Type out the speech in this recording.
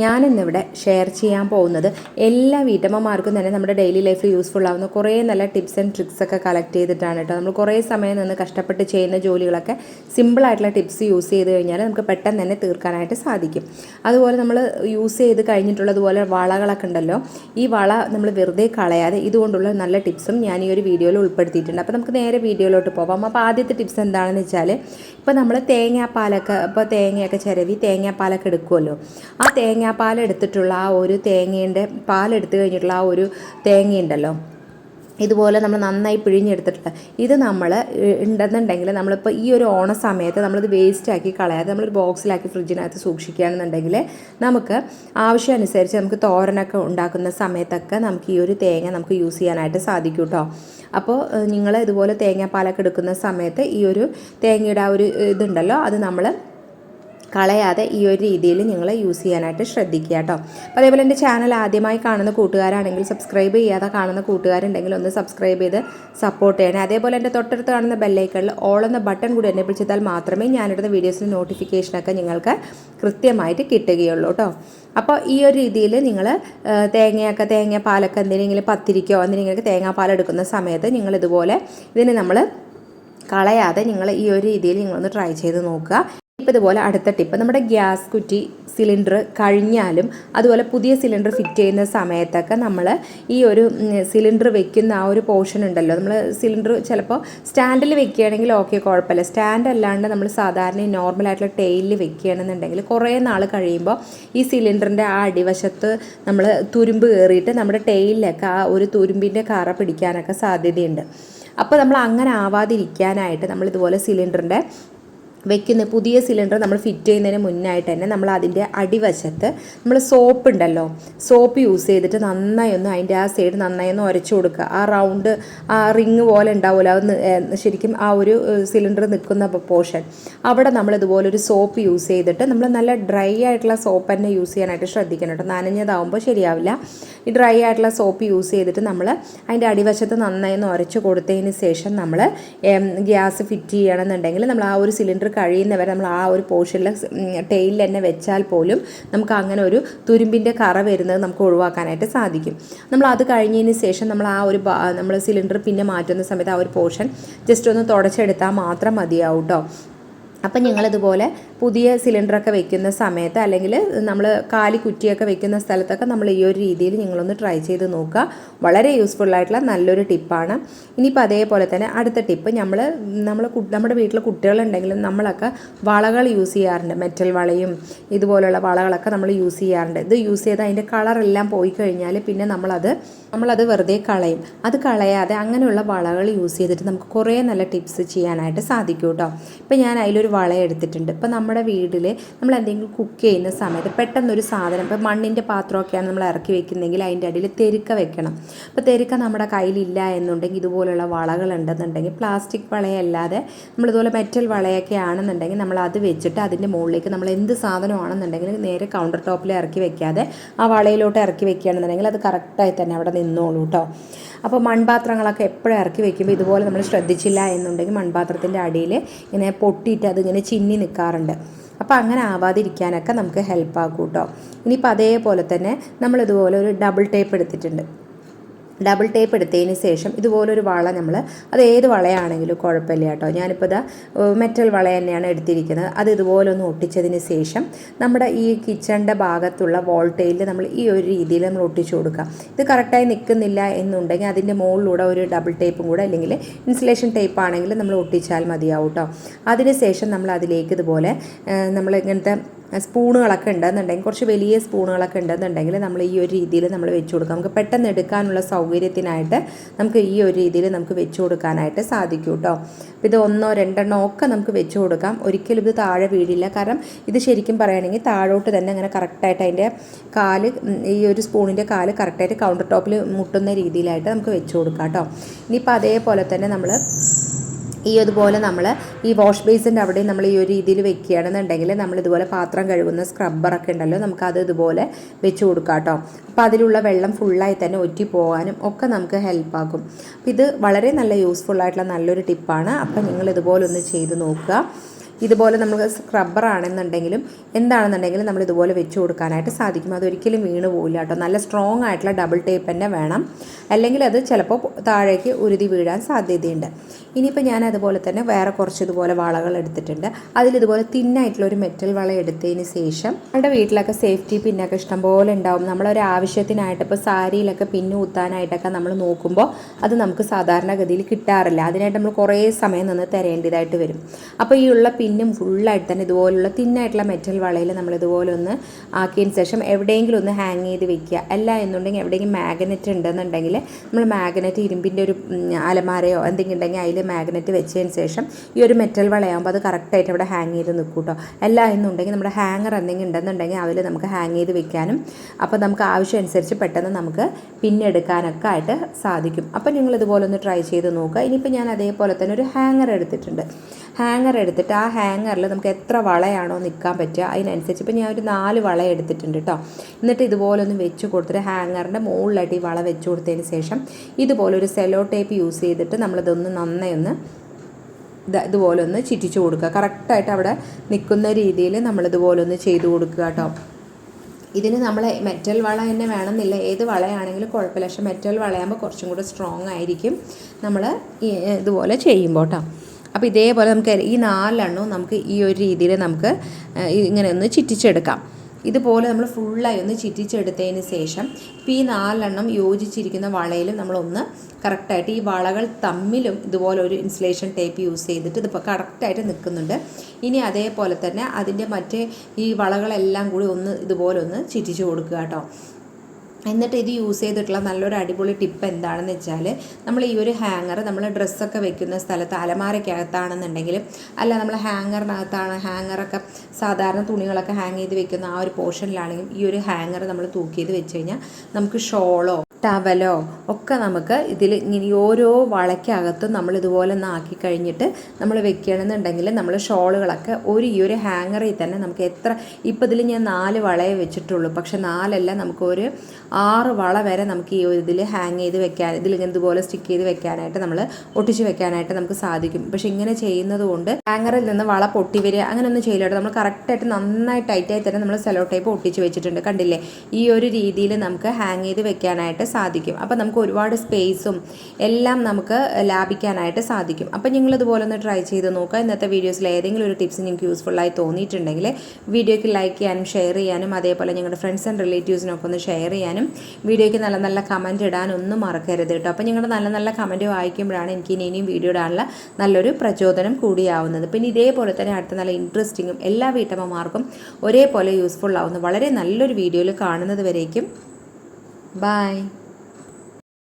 ഞാനിന്നിവിടെ ഷെയർ ചെയ്യാൻ പോകുന്നത് എല്ലാ വീട്ടമ്മമാർക്കും തന്നെ നമ്മുടെ ഡെയിലി ലൈഫിൽ യൂസ്ഫുൾ ആവുന്ന കുറേ നല്ല ടിപ്സ് ആൻഡ് ട്രിക്സ് ഒക്കെ കളക്ട് ചെയ്തിട്ടാണ് കേട്ടോ. നമ്മൾ കുറേ സമയം നിന്ന് കഷ്ടപ്പെട്ട് ചെയ്യുന്ന ജോലികളൊക്കെ സിമ്പിളായിട്ടുള്ള ടിപ്സ് യൂസ് ചെയ്ത് കഴിഞ്ഞാൽ നമുക്ക് പെട്ടെന്ന് തന്നെ തീർക്കാനായിട്ട് സാധിക്കും. അതുപോലെ നമ്മൾ യൂസ് ചെയ്ത് കഴിഞ്ഞിട്ടുള്ളതുപോലെ വളകളൊക്കെ ഉണ്ടല്ലോ ഈ വള നമ്മൾ വെറുതെ കളയാതെ ഇതുകൊണ്ടുള്ള നല്ല ടിപ്സും ഞാൻ ഈ ഒരു വീഡിയോയിൽ ഉൾപ്പെടുത്തിയിട്ടുണ്ട്. അപ്പോൾ നമുക്ക് നേരെ വീഡിയോയിലോട്ട് പോവാം. അപ്പോൾ ആദ്യത്തെ ടിപ്സ് എന്താണെന്ന് വെച്ചാൽ ഇപ്പോൾ നമ്മൾ തേങ്ങാപ്പാലൊക്കെ ഇപ്പോൾ തേങ്ങയൊക്കെ ചിരവി തേങ്ങാപ്പാലൊക്കെ എടുക്കുമല്ലോ ആ തേങ്ങാപ്പാൽ എടുത്തിട്ടുള്ള ആ ഒരു തേങ്ങേന്റെ പാലെടുത്ത് കഴിഞ്ഞിട്ടുള്ള ആ ഒരു തേങ്ങയുണ്ടല്ലോ. ഇതുപോലെ നമ്മൾ നന്നായി പിഴിഞ്ഞെടുത്തിട്ടുള്ള ഇത് നമ്മൾ ഉണ്ടെന്നുണ്ടെങ്കിൽ നമ്മളിപ്പോൾ ഈ ഒരു ഓണ സമയത്ത് നമ്മളിത് വേസ്റ്റാക്കി കളയാതെ നമ്മളൊരു ബോക്സിലാക്കി ഫ്രിഡ്ജിനകത്ത് സൂക്ഷിക്കുകയാണെന്നുണ്ടെങ്കിൽ നമുക്ക് ആവശ്യമനുസരിച്ച് നമുക്ക് തോരനൊക്കെ ഉണ്ടാക്കുന്ന സമയത്തൊക്കെ നമുക്ക് ഈ ഒരു തേങ്ങ നമുക്ക് യൂസ് ചെയ്യാനായിട്ട് സാധിക്കും കേട്ടോ അപ്പോൾ നിങ്ങൾ ഇതുപോലെ തേങ്ങാപ്പാലൊക്കെ എടുക്കുന്ന സമയത്ത് ഈ ഒരു തേങ്ങയുടെ ആ ഒരു ഇതുണ്ടല്ലോ അത് നമ്മൾ കളയാതെ ഈ ഒരു രീതിയിൽ നിങ്ങൾ യൂസ് ചെയ്യാനായിട്ട് ശ്രദ്ധിക്കുക കേട്ടോ. അപ്പോൾ അതേപോലെ എന്റെ ചാനൽ ആദ്യമായി കാണുന്ന കൂട്ടുകാരാണെങ്കിൽ സബ്സ്ക്രൈബ് ചെയ്യാതെ കാണുന്ന കൂട്ടുകാരുണ്ടെങ്കിൽ ഒന്ന് സബ്സ്ക്രൈബ് ചെയ്ത് സപ്പോർട്ട് ചെയ്യണേ. അതേപോലെ എന്റെ തൊട്ടടുത്ത് കാണുന്ന ബെല്ലൈക്കണിൽ ഓൾ എന്ന ബട്ടൺ കൂടി എന്നെ പിടിച്ചാൽ മാത്രമേ ഞാനിടുന്ന വീഡിയോസിന് നോട്ടിഫിക്കേഷനൊക്കെ നിങ്ങൾക്ക് കൃത്യമായിട്ട് കിട്ടുകയുള്ളൂ കേട്ടോ. അപ്പോൾ ഈ ഒരു രീതിയിൽ നിങ്ങൾ തേങ്ങയൊക്കെ തേങ്ങ പാലൊക്കെ എന്തിനെങ്കിലും പത്തിരിക്കോ എന്തിനെങ്കിലും തേങ്ങാപ്പാൽ എടുക്കുന്ന സമയത്ത് നിങ്ങൾ ഇതുപോലെ ഇതിന് നമ്മൾ കളയാതെ നിങ്ങൾ ഈ ഒരു രീതിയിൽ നിങ്ങളൊന്ന് ട്രൈ ചെയ്ത് നോക്കുക. ഇപ്പോൾ ഇതുപോലെ അടുത്ത ടിപ്പ് നമ്മുടെ ഗ്യാസ് കുറ്റി സിലിണ്ടർ കഴിഞ്ഞാലും അതുപോലെ പുതിയ സിലിണ്ടർ ഫിറ്റ് ചെയ്യുന്ന സമയത്തൊക്കെ നമ്മൾ ഈ ഒരു സിലിണ്ടർ വെക്കുന്ന ആ ഒരു പോർഷൻ ഉണ്ടല്ലോ. നമ്മൾ സിലിണ്ടർ ചിലപ്പോൾ സ്റ്റാൻഡിൽ വെക്കുകയാണെങ്കിൽ ഓക്കെ കുഴപ്പമില്ല. സ്റ്റാൻഡ് അല്ലാണ്ട് നമ്മൾ സാധാരണ നോർമലായിട്ടുള്ള ടെയിലിൽ വെക്കുകയാണെന്നുണ്ടെങ്കിൽ കുറേ നാൾ കഴിയുമ്പോൾ ഈ സിലിണ്ടറിന്റെ ആ അടിവശത്ത് നമ്മൾ തുരുമ്പ് കയറിയിട്ട് നമ്മുടെ ടെയിലിലൊക്കെ ആ ഒരു തുരുമ്പിന്റെ കറ പിടിക്കാനൊക്കെ സാധ്യതയുണ്ട്. അപ്പോൾ നമ്മൾ അങ്ങനെ ആവാതിരിക്കാനായിട്ട് നമ്മൾ ഇതുപോലെ സിലിണ്ടറിന്റെ വെക്കുന്ന പുതിയ സിലിണ്ടർ നമ്മൾ ഫിറ്റ് ചെയ്യുന്നതിന് മുന്നായിട്ട് തന്നെ നമ്മൾ അതിന്റെ അടിവശത്ത് നമ്മൾ സോപ്പ് ഉണ്ടല്ലോ. സോപ്പ് യൂസ് ചെയ്തിട്ട് നന്നായി ഒന്ന് അതിന്റെ ആ സൈഡ് നന്നായി ഒന്ന് ഉരച്ചു കൊടുക്കുക. ആ റൗണ്ട് ആ റിങ് പോലെ ഉണ്ടാവില്ല അത് ശരിക്കും ആ ഒരു സിലിണ്ടർ നിൽക്കുന്ന പോർഷൻ അവിടെ നമ്മൾ ഇതുപോലെ ഒരു സോപ്പ് യൂസ് ചെയ്തിട്ട് നമ്മൾ നല്ല ഡ്രൈ ആയിട്ടുള്ള സോപ്പ് തന്നെ യൂസ് ചെയ്യാനായിട്ട് ശ്രദ്ധിക്കണം കേട്ടോ. നനഞ്ഞതാവുമ്പോൾ ശരിയാവില്ല. ഈ ഡ്രൈ ആയിട്ടുള്ള സോപ്പ് യൂസ് ചെയ്തിട്ട് നമ്മൾ അതിന്റെ അടിവശത്ത് നന്നായി ഒന്ന് ഉരച്ചു കൊടുത്തതിന് ശേഷം നമ്മൾ ഗ്യാസ് ഫിറ്റ് ചെയ്യണമെന്നുണ്ടെങ്കിൽ നമ്മൾ ആ ഒരു സിലിണ്ടർ കഴിയുന്നവരെ നമ്മൾ ആ ഒരു പോർഷനിൽ ടെയിൽ തന്നെ വെച്ചാൽ പോലും നമുക്ക് അങ്ങനെ ഒരു തുരുമ്പിന്റെ കറ വരുന്നത് നമുക്ക് ഒഴിവാക്കാനായിട്ട് സാധിക്കും. നമ്മൾ അത് കഴിഞ്ഞതിന് ശേഷം നമ്മൾ ആ ഒരു നമ്മൾ സിലിണ്ടർ പിന്നെ മാറ്റുന്ന സമയത്ത് ആ ഒരു പോർഷൻ ജസ്റ്റ് ഒന്ന് തുടച്ചെടുത്താൽ മാത്രം മതിയാവും കേട്ടോ അപ്പം ഞങ്ങളിതുപോലെ പുതിയ സിലിണ്ടറൊക്കെ വെക്കുന്ന സമയത്ത് അല്ലെങ്കിൽ നമ്മൾ കാലി കുറ്റിയൊക്കെ വെക്കുന്ന സ്ഥലത്തൊക്കെ നമ്മൾ ഈ ഒരു രീതിയിൽ നിങ്ങളൊന്ന് ട്രൈ ചെയ്ത് നോക്കുക. വളരെ യൂസ്ഫുൾ ആയിട്ടുള്ള നല്ലൊരു ടിപ്പാണ് ഇനിയിപ്പോൾ അതേപോലെ തന്നെ അടുത്ത ടിപ്പ് നമ്മൾ നമ്മൾ നമ്മുടെ വീട്ടിൽ കുട്ടികളുണ്ടെങ്കിലും നമ്മളൊക്കെ വളകൾ യൂസ് ചെയ്യാറുണ്ട്. മെറ്റൽ വളയും ഇതുപോലുള്ള വളകളൊക്കെ നമ്മൾ യൂസ് ചെയ്യാറുണ്ട്. ഇത് യൂസ് ചെയ്ത് അതിന്റെ കളറെല്ലാം പോയി കഴിഞ്ഞാൽ പിന്നെ നമ്മളത് നമ്മളത് വെറുതെ കളയും. അത് കളയാതെ അങ്ങനെയുള്ള വളകൾ യൂസ് ചെയ്തിട്ട് നമുക്ക് കുറേ നല്ല ടിപ്സ് ചെയ്യാനായിട്ട് സാധിക്കും കേട്ടോ ഇപ്പം ഞാൻ അതിലൊരു വള എടുത്തിട്ടുണ്ട് ഇപ്പം നമ്മുടെ വീട്ടിൽ നമ്മൾ എന്തെങ്കിലും കുക്ക് ചെയ്യുന്ന സമയത്ത് പെട്ടെന്നൊരു സാധനം ഇപ്പം മണ്ണിന്റെ പാത്രമൊക്കെയാണ് നമ്മൾ ഇറക്കി വെക്കുന്നതെങ്കിൽ അതിന്റെ അടിയിൽ തെരുക്ക വെക്കണം. അപ്പോൾ തെരുക്ക നമ്മുടെ കയ്യിലില്ല എന്നുണ്ടെങ്കിൽ ഇതുപോലുള്ള വളകൾ ഉണ്ടെന്നുണ്ടെങ്കിൽ പ്ലാസ്റ്റിക് വളയല്ലാതെ നമ്മളിതുപോലെ മെറ്റൽ വളയൊക്കെ ആണെന്നുണ്ടെങ്കിൽ നമ്മൾ അത് വെച്ചിട്ട് അതിന്റെ മുകളിലേക്ക് നമ്മൾ എന്ത് സാധനമാണെന്നുണ്ടെങ്കിൽ നേരെ കൗണ്ടർ ടോപ്പിൽ ഇറക്കി വെക്കാതെ ആ വളയിലോട്ട് ഇറക്കി വെക്കുകയാണെന്നുണ്ടെങ്കിൽ അത് കറക്റ്റായി തന്നെ അവിടെ നിന്നോളൂ കേട്ടോ അപ്പോൾ മൺപാത്രങ്ങളൊക്കെ എപ്പോഴും ഇറക്കി വെക്കുമ്പോൾ ഇതുപോലെ നമ്മൾ ശ്രദ്ധിച്ചില്ല എന്നുണ്ടെങ്കിൽ മൺപാത്രത്തിന്റെ അടിയിൽ ഇങ്ങനെ പൊട്ടിയിട്ട് അതിങ്ങനെ ചിന്നി നിൽക്കാറുണ്ട് അപ്പോൾ അങ്ങനെ ആവാതിരിക്കാനൊക്കെ നമുക്ക് ഹെൽപ്പ് ആക്കും കേട്ടോ ഇനിയിപ്പോൾ അതേപോലെ തന്നെ നമ്മളിതുപോലെ ഒരു ഡബിൾ ടേപ്പ് എടുത്തിട്ടുണ്ട്. ഡബിൾ ടേപ്പ് എടുത്തതിന് ശേഷം ഇതുപോലൊരു വള നമ്മൾ അത് ഏത് വളയാണെങ്കിലും കുഴപ്പമില്ല കേട്ടോ. ഞാനിപ്പോൾ ഇതാ മെറ്റൽ വള തന്നെയാണ് എടുത്തിരിക്കുന്നത്. അത് ഇതുപോലെ ഒന്ന് ഒട്ടിച്ചതിന് ശേഷം നമ്മുടെ ഈ കിച്ചണിന്റെ ഭാഗത്തുള്ള വോൾട്ടേജിൽ നമ്മൾ ഈ ഒരു രീതിയിൽ നമ്മൾ ഒട്ടിച്ചു കൊടുക്കുക. ഇത് കറക്റ്റായി നിൽക്കുന്നില്ല എന്നുണ്ടെങ്കിൽ അതിന്റെ മുകളിലൂടെ ഒരു ഡബിൾ ടേപ്പും കൂടെ അല്ലെങ്കിൽ ഇൻസുലേഷൻ ടേപ്പ് ആണെങ്കിൽ നമ്മൾ ഒട്ടിച്ചാൽ മതിയാവും കേട്ടോ. അതിനുശേഷം നമ്മൾ അതിലേക്ക് ഇതുപോലെ നമ്മൾ ഇങ്ങനത്തെ സ്പൂണുകളൊക്കെ ഉണ്ടെന്നുണ്ടെങ്കിൽ കുറച്ച് വലിയ സ്പൂണുകളൊക്കെ ഉണ്ടെന്നുണ്ടെങ്കിൽ നമ്മൾ ഈ ഒരു രീതിയിൽ നമ്മൾ വെച്ച് കൊടുക്കാം. നമുക്ക് പെട്ടെന്ന് എടുക്കാനുള്ള സൗകര്യത്തിനായിട്ട് നമുക്ക് ഈ ഒരു രീതിയിൽ നമുക്ക് വെച്ച് കൊടുക്കാനായിട്ട് സാധിക്കും കേട്ടോ അപ്പോൾ ഇത് ഒന്നോ രണ്ടെണ്ണോ ഒക്കെ നമുക്ക് വെച്ച് കൊടുക്കാം. ഒരിക്കലും ഇത് താഴെ വീഴില്ല. കാരണം ഇത് ശരിക്കും പറയുകയാണെങ്കിൽ താഴോട്ട് തന്നെ അങ്ങനെ കറക്റ്റായിട്ട് അതിന്റെ കാൽ ഈ ഒരു സ്പൂണിന്റെ കാൽ കറക്റ്റായിട്ട് കൗണ്ടർ ടോപ്പിൽ മുട്ടുന്ന രീതിയിലായിട്ട് നമുക്ക് വെച്ച് കൊടുക്കാം കേട്ടോ ഇനിയിപ്പോൾ അതേപോലെ തന്നെ നമ്മൾ ഈ അതുപോലെ നമ്മൾ ഈ വാഷ് ബേസിന്റെ അവിടെ നമ്മൾ ഈ ഒരു രീതിയിൽ വെക്കുകയാണെന്നുണ്ടെങ്കിൽ നമ്മൾ ഇതുപോലെ പാത്രം കഴുകുന്ന സ്ക്രബ്ബറൊക്കെ ഉണ്ടല്ലോ നമുക്ക് അത് ഇതുപോലെ വെച്ച് കൊടുക്കാം കേട്ടോ. അപ്പോൾ അതിലുള്ള വെള്ളം ഫുള്ളായി തന്നെ ഒറ്റി പോകാനും ഒക്കെ നമുക്ക് ഹെൽപ്പാക്കും അപ്പോൾ ഇത് വളരെ നല്ല യൂസ്ഫുൾ ആയിട്ടുള്ള നല്ലൊരു ടിപ്പാണ് അപ്പോൾ നിങ്ങൾ ഇതുപോലെ ഒന്ന് ചെയ്ത് നോക്കുക. ഇതുപോലെ നമ്മൾ സ്ക്രബ്ബർ ആണെന്നുണ്ടെങ്കിലും എന്താണെന്നുണ്ടെങ്കിലും നമ്മൾ ഇതുപോലെ വെച്ച് കൊടുക്കാനായിട്ട് സാധിക്കും. അതൊരിക്കലും വീണ് പോകില്ല കേട്ടോ. നല്ല സ്ട്രോങ് ആയിട്ടുള്ള ഡബിൾ ടേപ്പ് തന്നെ വേണം. അല്ലെങ്കിൽ അത് ചിലപ്പോൾ താഴേക്ക് ഉരുതി വീഴാൻ സാധ്യതയുണ്ട്. ഇനിയിപ്പോൾ ഞാൻ അതുപോലെ തന്നെ വേറെ കുറച്ച് ഇതുപോലെ വളകൾ എടുത്തിട്ടുണ്ട്. അതിലിതുപോലെ തിന്നായിട്ടുള്ള ഒരു മെറ്റൽ വള എടുത്തതിന് ശേഷം നമ്മുടെ വീട്ടിലൊക്കെ സേഫ്റ്റി പിന്നൊക്കെ ഇഷ്ടംപോലെ ഉണ്ടാവും. നമ്മളൊരു ആവശ്യത്തിനായിട്ട് ഇപ്പോൾ സാരിയിലൊക്കെ പിന്നു കുത്താനായിട്ടൊക്കെ നമ്മൾ നോക്കുമ്പോൾ അത് നമുക്ക് സാധാരണഗതിയിൽ കിട്ടാറില്ല. അതിനായിട്ട് നമ്മൾ കുറേ സമയം നിന്ന് തരേണ്ടതായിട്ട് വരും. അപ്പോൾ ഈ ഉള്ള പിന്നും ഫുള്ളായിട്ട് തന്നെ ഇതുപോലുള്ള തിന്നായിട്ടുള്ള മെറ്റൽ വളയിൽ നമ്മൾ ഇതുപോലെ ഒന്ന് ആക്കിയതിന് ശേഷം എവിടെയെങ്കിലും ഒന്ന് ഹാങ് ചെയ്ത് വെക്കുക. അല്ല എന്നുണ്ടെങ്കിൽ എവിടെയെങ്കിലും മാഗ്നറ്റ് ഉണ്ടെന്നുണ്ടെങ്കിൽ നമ്മൾ മാഗ്നറ്റ് ഇരുമ്പിന്റെ ഒരു അലമാരയോ എന്തെങ്കിലും ഉണ്ടെങ്കിൽ അതിൽ മാഗ്നറ്റ് വെച്ചതിന് ശേഷം ഈ ഒരു മെറ്റൽ വളയാകുമ്പോൾ അത് കറക്റ്റായിട്ട് അവിടെ ഹാങ് ചെയ്ത് നിൽക്കും കേട്ടോ. അല്ല എന്നുണ്ടെങ്കിൽ നമ്മുടെ ഹാങ്ങർ എന്തെങ്കിലും ഉണ്ടെന്നുണ്ടെങ്കിൽ അതിൽ നമുക്ക് ഹാങ് ചെയ്ത് വെക്കാനും അപ്പോൾ നമുക്ക് ആവശ്യം അനുസരിച്ച് പെട്ടെന്ന് നമുക്ക് പിന്നെടുക്കാനൊക്കെ ആയിട്ട് സാധിക്കും. അപ്പോൾ നിങ്ങൾ ഇതുപോലെ ഒന്ന് ട്രൈ ചെയ്ത് നോക്കുക. ഇനിയിപ്പോൾ ഞാൻ അതേപോലെ തന്നെ ഒരു ഹാങ്ങർ എടുത്തിട്ടുണ്ട്. ഹാങ്ങർ എടുത്തിട്ട് ആ ഹാങ്ങറിൽ നമുക്ക് എത്ര വളയാണോ നിൽക്കാൻ പറ്റുക അതിനനുസരിച്ച്. ഇപ്പോൾ ഞാൻ ഒരു നാല് വള എടുത്തിട്ടുണ്ട് കേട്ടോ എന്നിട്ട് ഇതുപോലെ ഒന്ന് വെച്ച് കൊടുത്തിട്ട് ഹാങ്ങറിന്റെ മുകളിലായിട്ട് ഈ വള വെച്ച് കൊടുത്തതിന് ശേഷം ഇതുപോലെ ഒരു സെലോ ടേപ്പ് യൂസ് ചെയ്തിട്ട് നമ്മളിതൊന്ന് നന്നായി ഒന്ന് ഇത് ഇതുപോലെ ഒന്ന് ചിറ്റിച്ചു കൊടുക്കുക. കറക്റ്റായിട്ട് അവിടെ നിൽക്കുന്ന രീതിയിൽ നമ്മളിതുപോലെ ഒന്ന് ചെയ്ത് കൊടുക്കുക കേട്ടോ ഇതിന് നമ്മൾ മെറ്റൽ വള തന്നെ വേണമെന്നില്ല. ഏത് വളയാണെങ്കിലും കുഴപ്പമില്ല. പക്ഷേ മെറ്റൽ വളയാകുമ്പോൾ കുറച്ചും കൂടെ സ്ട്രോങ് ആയിരിക്കും നമ്മൾ ഇതുപോലെ ചെയ്യുമ്പോൾ കേട്ടോ അപ്പോൾ ഇതേപോലെ നമുക്ക് ഈ നാലെണ്ണവും നമുക്ക് ഈ ഒരു രീതിയിൽ നമുക്ക് ഇങ്ങനെ ഒന്ന് ചിറ്റിച്ചെടുക്കാം. ഇതുപോലെ നമ്മൾ ഫുള്ളായി ഒന്ന് ചിറ്റിച്ചെടുത്തതിന് ശേഷം ഇപ്പോൾ ഈ നാലെണ്ണം യോജിച്ചിരിക്കുന്ന വളയിലും നമ്മളൊന്ന് കറക്റ്റായിട്ട് ഈ വളകൾ തമ്മിലും ഇതുപോലെ ഒരു ഇൻസുലേഷൻ ടേപ്പ് യൂസ് ചെയ്തിട്ട് ഇതിപ്പോൾ കറക്റ്റായിട്ട് നിൽക്കുന്നുണ്ട് ഇനി അതേപോലെ തന്നെ അതിന്റെ മറ്റേ ഈ വളകളെല്ലാം കൂടി ഒന്ന് ഇതുപോലെ ഒന്ന് ചിറ്റിച്ച് കൊടുക്കുക കേട്ടോ. എന്നിട്ട് ഇത് യൂസ് ചെയ്തിട്ടുള്ള നല്ലൊരു അടിപൊളി ടിപ്പ് എന്താണെന്ന് വെച്ചാൽ നമ്മൾ ഈ ഒരു ഹാങ്ങർ നമ്മൾ ഡ്രസ്സൊക്കെ വെക്കുന്ന സ്ഥലത്ത് അലമാരയ്ക്കകത്താണെന്നുണ്ടെങ്കിലും അല്ല നമ്മൾ ഹാങ്ങറിനകത്താണ് ഹാങ്ങറൊക്കെ സാധാരണ തുണികളൊക്കെ ഹാങ് ചെയ്ത് വെക്കുന്ന ആ ഒരു പോർഷനിലാണെങ്കിൽ ഈ ഒരു ഹാങ്ങർ നമ്മൾ തൂക്കി ചെയ്ത് വെച്ച് കഴിഞ്ഞാൽ നമുക്ക് ഷോളോ ടവലോ ഒക്കെ നമുക്ക് ഇതിൽ ഇങ്ങനെ ഓരോ വളയ്ക്കകത്തും നമ്മൾ ഇതുപോലെ ഒന്ന് ആക്കി കഴിഞ്ഞിട്ട് നമ്മൾ വെക്കണമെന്നുണ്ടെങ്കിൽ നമ്മൾ ഷോളുകളൊക്കെ ഒരു ഈ ഒരു ഹാങ്ങറിൽ തന്നെ നമുക്ക് എത്ര ഇപ്പോൾ ഇതിൽ ഞാൻ നാല് വളയെ വെച്ചിട്ടുള്ളൂ. പക്ഷെ നാലല്ല നമുക്ക് ഒരു ആറ് വള വരെ നമുക്ക് ഈ ഒരു ഇതിൽ ഹാങ് ചെയ്ത് വെക്കാൻ ഇതിൽ ഇതുപോലെ സ്റ്റിക്ക് ചെയ്ത് വെക്കാനായിട്ട് നമ്മൾ ഒട്ടിച്ച് വെക്കാനായിട്ട് നമുക്ക് സാധിക്കും. പക്ഷെ ഇങ്ങനെ ചെയ്യുന്നത് കൊണ്ട് ഹാങ്ങറിൽ നിന്ന് വള പൊട്ടി വരിക അങ്ങനെയൊന്നും ചെയ്യില്ല നമ്മൾ കറക്റ്റായിട്ട് നന്നായി ടൈറ്റായി തന്നെ നമ്മൾ സെലോ ടൈപ്പ് ഒട്ടിച്ച് വെച്ചിട്ടുണ്ട്. കണ്ടില്ലേ? ഈ ഒരു രീതിയിൽ നമുക്ക് ഹാങ് ചെയ്ത് വെക്കാനായിട്ട് സാധിക്കും. അപ്പോൾ നമുക്ക് ഒരുപാട് സ്പേസും എല്ലാം നമുക്ക് ലാഭിക്കാനായിട്ട് സാധിക്കും. അപ്പോൾ നിങ്ങൾ ഇതുപോലെ ഒന്ന് ട്രൈ ചെയ്ത് നോക്കുക. ഇന്നത്തെ വീഡിയോസിൽ ഏതെങ്കിലും ഒരു ടിപ്സ് നിങ്ങൾക്ക് യൂസ്ഫുള്ളായി തോന്നിയിട്ടുണ്ടെങ്കിൽ വീഡിയോയ്ക്ക് ലൈക്ക് ചെയ്യാനും ഷെയർ ചെയ്യാനും അതേപോലെ ഞങ്ങളുടെ ഫ്രണ്ട്സ് ആൻഡ് റിലേറ്റീവ്സിനൊക്കെ ഒന്ന് ഷെയർ ചെയ്യാനും വീഡിയോയ്ക്ക് നല്ല നല്ല കമന്റ് ഇടാനും ഒന്നും മറക്കരുത് കേട്ടോ അപ്പോൾ നിങ്ങളുടെ നല്ല നല്ല കമന്റ് വായിക്കുമ്പോഴാണ് എനിക്ക് ഇനി ഇനിയും വീഡിയോ ഇടാനുള്ള നല്ലൊരു പ്രചോദനം കൂടിയാവുന്നത്. പിന്നെ ഇതേപോലെ തന്നെ അടുത്ത നല്ല ഇൻട്രസ്റ്റിങ്ങും എല്ലാ വീട്ടമ്മമാർക്കും ഒരേപോലെ യൂസ്ഫുൾ ആവുന്ന വളരെ നല്ലൊരു വീഡിയോയിൽ കാണുന്നത് വരേക്കും. ബൈ